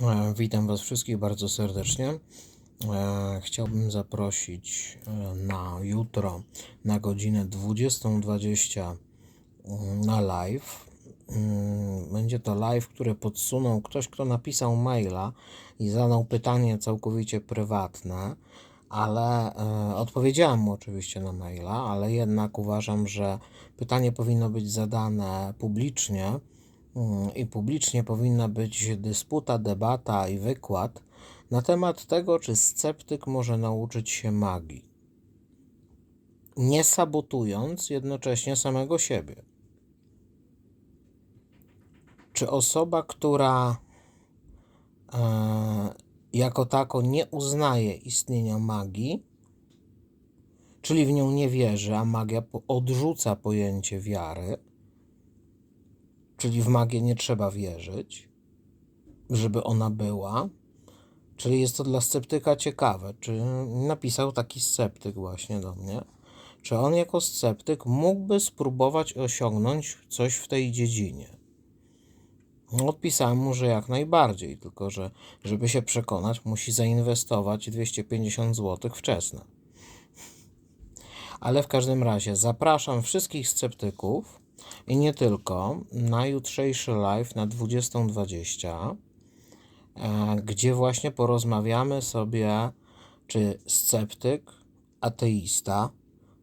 E, Witam Was wszystkich bardzo serdecznie. E, Chciałbym zaprosić e, na jutro na godzinę 20.20 mm, na live. Mm, Będzie to live, który podsunął ktoś, kto napisał maila i zadał pytanie całkowicie prywatne, ale odpowiedziałem mu oczywiście na maila, ale jednak uważam, że pytanie powinno być zadane publicznie i publicznie powinna być dysputa, debata i wykład na temat tego, czy sceptyk może nauczyć się magii, nie sabotując jednocześnie samego siebie. Czy osoba, która e, jako tako nie uznaje istnienia magii, czyli w nią nie wierzy, a magia odrzuca pojęcie wiary, czyli w magię nie trzeba wierzyć, żeby ona była. Czyli jest to dla sceptyka ciekawe. Czy napisał taki sceptyk właśnie do mnie? Czy on jako sceptyk mógłby spróbować osiągnąć coś w tej dziedzinie? Odpisałem mu, że jak najbardziej, tylko że żeby się przekonać, musi zainwestować 250 zł wczesne. Ale w każdym razie zapraszam wszystkich sceptyków i nie tylko na jutrzejszy live na 20.20, e, gdzie właśnie porozmawiamy sobie, czy sceptyk, ateista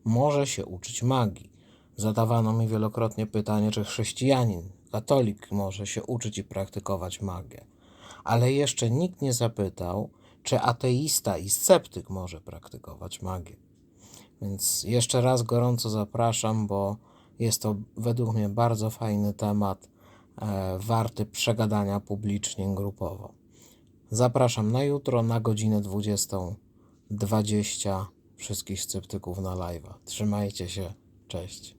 może się uczyć magii. Zadawano mi wielokrotnie pytanie, czy chrześcijanin, katolik może się uczyć i praktykować magię. Ale jeszcze nikt nie zapytał, czy ateista i sceptyk może praktykować magię. Więc jeszcze raz gorąco zapraszam, bo jest to według mnie bardzo fajny temat, e, warty przegadania publicznie, grupowo. Zapraszam na jutro na godzinę 20.20 wszystkich sceptyków na live'a. Trzymajcie się, cześć.